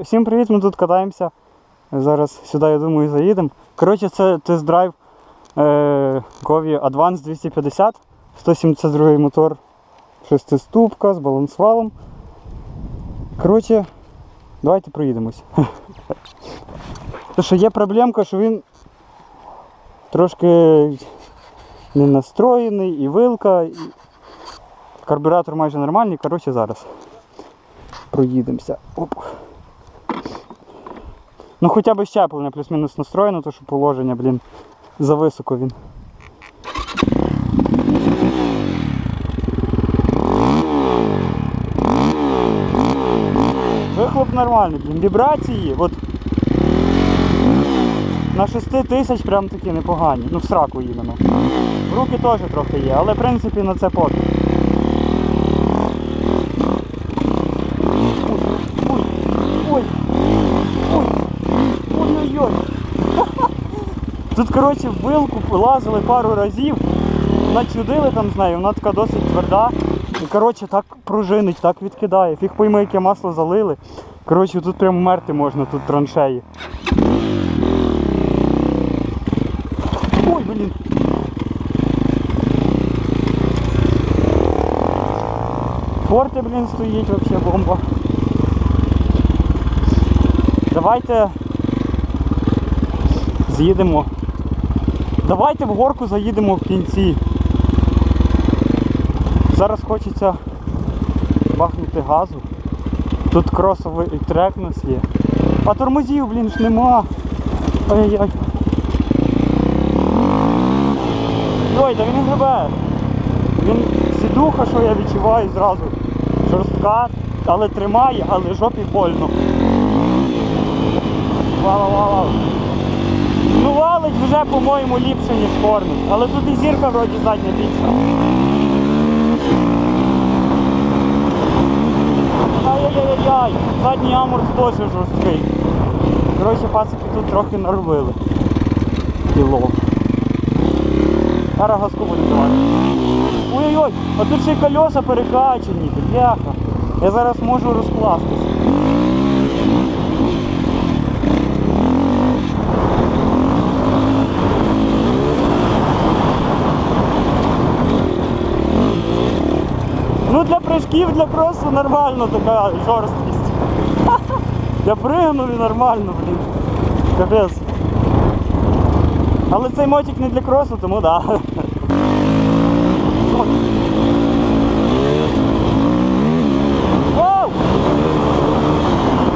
всім привіт, ми тут катаємося. Зараз сюди, я думаю, заїдемо. Коротше, це тест-драйв е, Govі Advance 250, 172 мотор, шестиступка з балансвалом. Коротше, давайте проїдемось. Що є проблемка, що він трошки не настроєний, і вилка, і карбюратор майже нормальний. Коротше, зараз проїдемося. Оп. Ну хоча б щеплення плюс-мінус настроєно, то що положення, блін, зависоко він. Вихлоп нормальний, блін. Вібрації, от на 6 тисяч прям такі непогані. Ну в сраку іменно. Руки теж трохи є, але в принципі на це поки. Ой, ой, ой, ой-ой-ой. Тут, коротше, в вилку лазили пару разів, начудили там з нею, вона така досить тверда. І коротше так пружинить, так відкидає. Фіг пойми, яке масло залили. Коротше, тут прям мерти можна, тут траншеї. Ой, блін. Форти, блін, стоїть вообще бомба. Давайте з'їдемо. Давайте в горку заїдемо в кінці. Зараз хочеться бахнути газу. Тут кросовий трек у нас є. А тормозів, блін, ж нема. Ай-яй-яй. Ой, та він не гребе. Він сідуха, що я відчуваю зразу. Жорстка, але тримає, але жопі больно. Вау-вау-вау. Ну валить вже, по-моєму, ліпше, ніж кормить. Але тут і зірка вроді задня більша. Ай-яй-яй-яй, задній амурс теж жорсткий. Коротше, пацики тут трохи наробили. Кіло. Зараз газку буде давати. Ой-ой-ой, а тут ще й колеса перекачані, бляха. Я зараз можу розкластися. для прыжків, для кросу нормально така жорсткість. Я пригнув і нормально, блін. Капець. Але цей мотик не для кросу, тому да. Вау!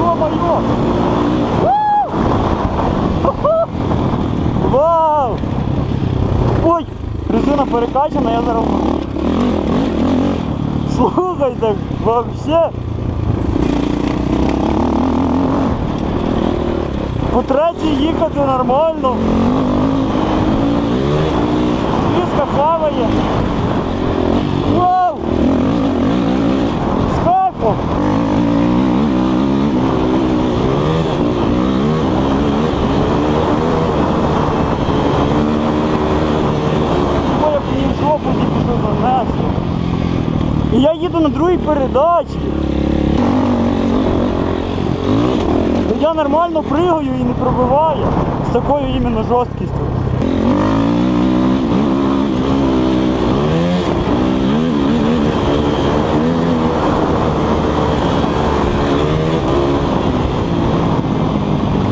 Ё-моё! Вау! Ху-ху! Вау! Ой! Резина перекачана, я зараз. Слухайте, вообще. По третій їхати нормально. Піска хаває. Вау! З кайфом! Ой, як мені в жопу тільки що занесло. І я їду на другій передачі. Я нормально пригаю і не пробиваю з такою іменно жорсткістю.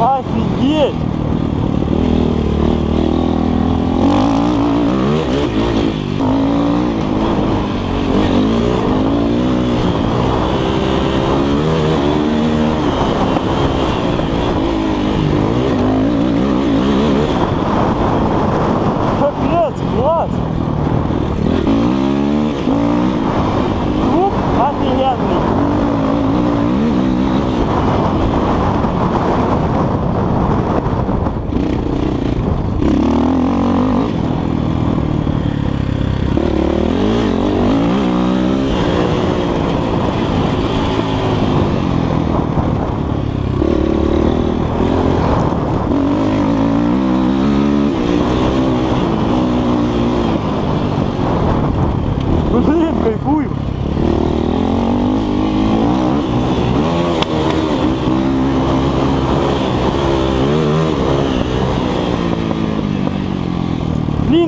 Офигеть!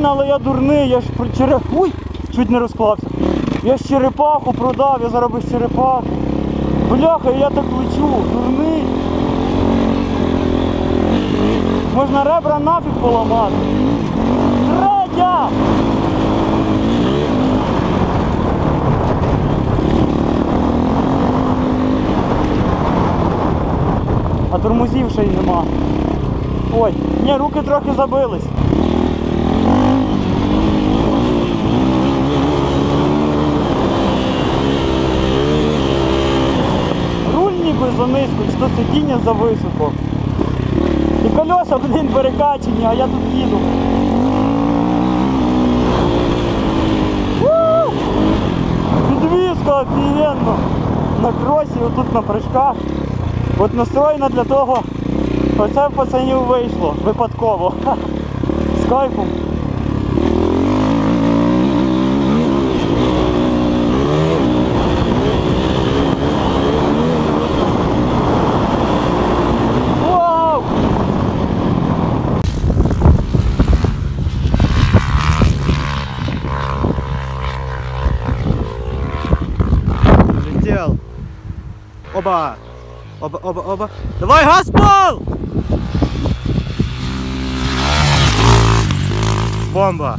але я дурний, я ж про череп... Уй! Чуть не розклався. Я ж черепаху продав, я зараз без черепахи. Бляха, я так лечу, дурний. Можна ребра нафіг поламати. Третя! А тормозів ще й нема. Ой, ні, руки трохи забились. Руль ніби чи то сидіння зависоко. І колеса, блін, перекачені, а я тут їду. Підвізка офігенно. На кросі, отут на прыжках. От настроєна для того. Оце в пацанів вийшло випадково. З кайфом. Вау! Летел. Оба. Оба, оба, оба. Давай, газ! Бомба.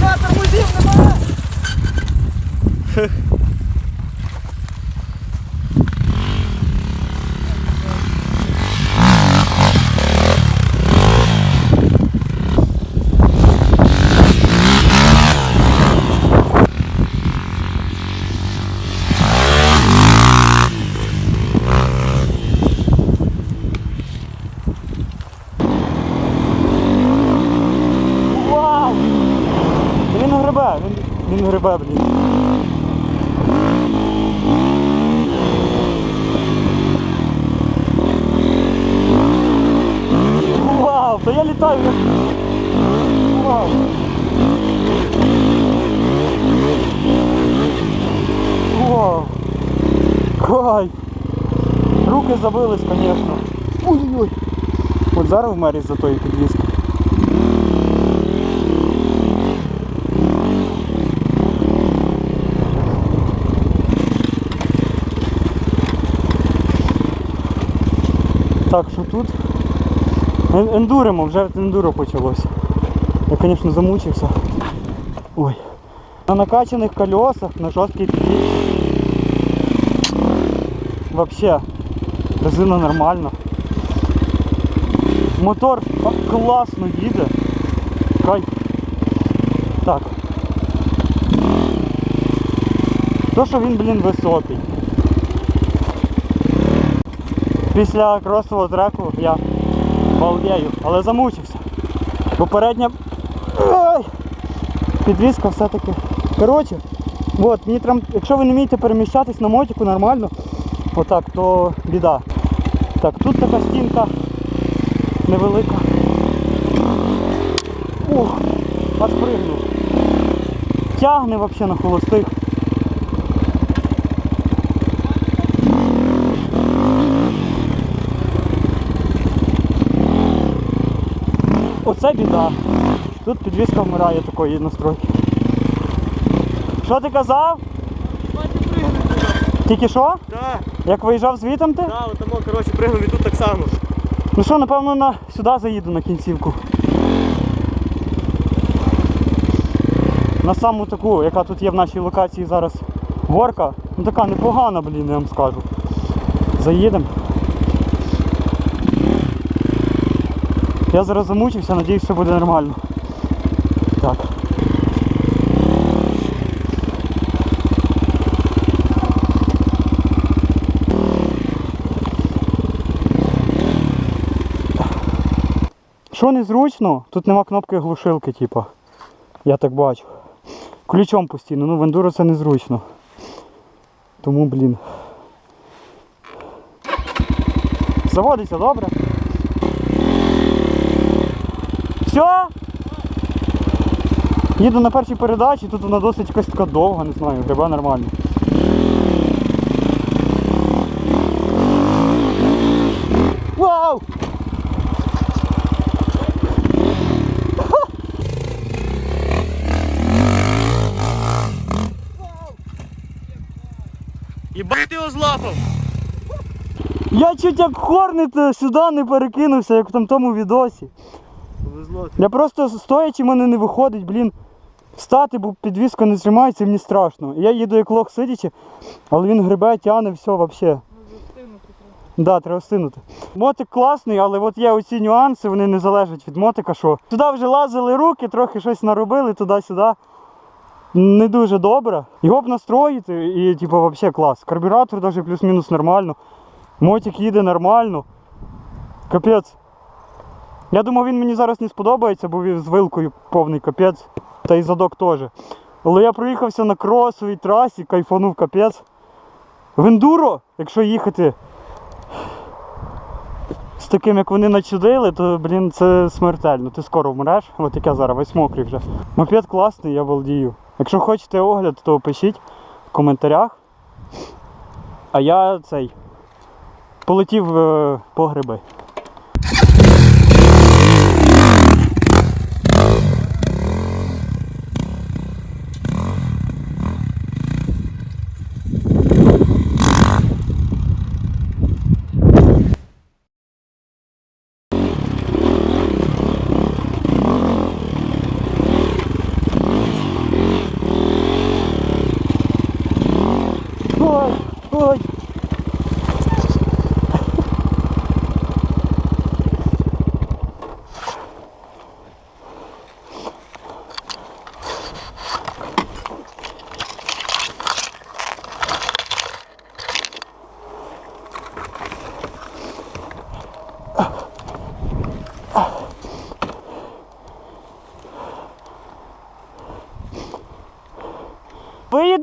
Я тормозів немає! Вау! Він грибе, він, він грибе, блін. Вау, я. Вау. Вау. Кайф. Руки забились, звісно. Ой-ой-ой. От зараз вмер за тої підвіски. Так, що тут? Ен- Ендуримо, вже ендуро почалося. Я, звісно, замучився. Ой. На накачаних колесах, на жорсткій підвісці. Вообще, резина нормальна. Мотор класно їде. Кайф. Так. То, що він, блін, високий. Після кросового треку я балдею, але замучився. Попередня Ой! підвізка все-таки. Коротше, от, мені треба, якщо ви не вмієте переміщатись на мотику нормально, отак, то біда. Так, тут така стінка невелика. Ух, аж пригнув. Тягне взагалі на холостих. Оце біда. Тут підвізка вмирає такої настройки. Що ти казав? Тільки що? Да, Як виїжджав звітом ти? да, отамо, коротше, пригнув і тут так само. Ну що, напевно, на... сюди заїду на кінцівку. На саму таку, яка тут є в нашій локації зараз горка. Ну така непогана, блін, я вам скажу. Заїдемо. Я зараз замучився, надіюсь, все буде нормально. Так. Що незручно, тут нема кнопки глушилки, типа. Я так бачу. Ключом постійно, ну в ендуро це незручно. Тому, блін. Заводиться, добре? Все? Їду на першій передачі, тут вона досить якась така довга, не знаю, гриба нормально. Вау! Єбать ти його злапав! Я чуть як хорнет сюди не перекинувся, як в там тому відосі. Я просто стоячи, в мене не виходить, блін. Встати, бо підвіска не тримається, мені страшно. Я їду як лох сидячи, але він грибе, тяне, все взагалі. Да, треба стинути. Мотик класний, але от є оці нюанси, вони не залежать від мотика, що туди вже лазили руки, трохи щось наробили туди-сюди. Не дуже добре. Його б настроїти і типу взагалі клас. Карбюратор навіть плюс-мінус нормально. Мотик їде нормально. Капець. Я думав, він мені зараз не сподобається, бо він з вилкою повний капець. Та і задок теж. Але я проїхався на кросовій трасі, кайфанув капець. В ендуро, якщо їхати з таким, як вони начудили, то, блін, це смертельно. Ти скоро вмреш. От як я зараз, весь мокрий вже. Мопед класний, я балдію. Якщо хочете огляд, то пишіть в коментарях. А я цей полетів е, по гриби. Ой, ой.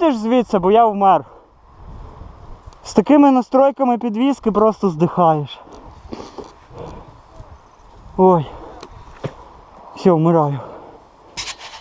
Виїдеш звідси, бо я вмер. З такими настройками підвіски просто здихаєш. Ой. Все, вмираю.